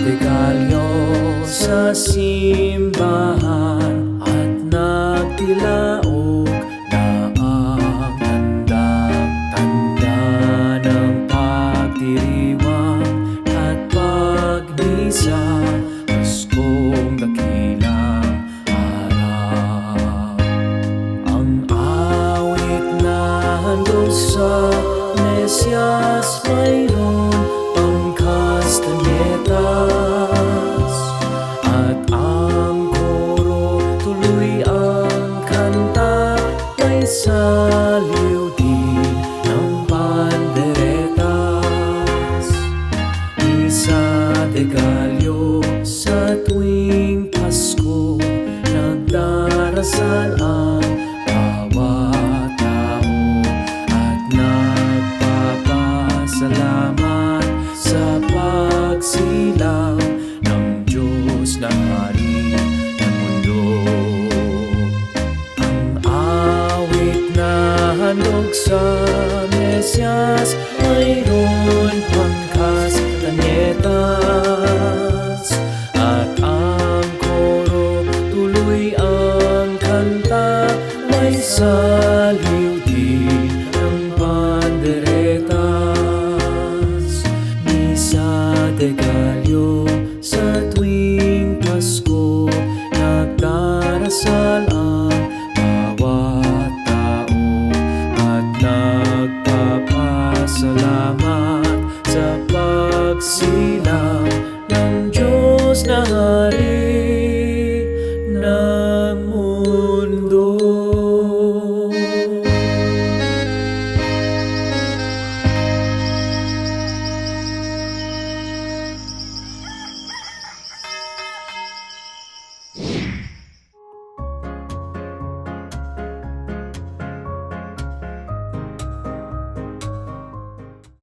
dekalyo sa simbahan at nagtilaog na ang handang tanda ng pagdiriwang at pagmisa Paskong dakilang araw. Ang awit na handog sa Mesyas mayroon May saliw din ng panderetas. Isa degalyo sa tuwing Pasko Nagdarasal ang sa Pagsamesyas mayroon pangkas tanyetas At ang koro tuloy ang kanta May saliw din ang panderetas. Misa de Gal Salamat sa pagsilip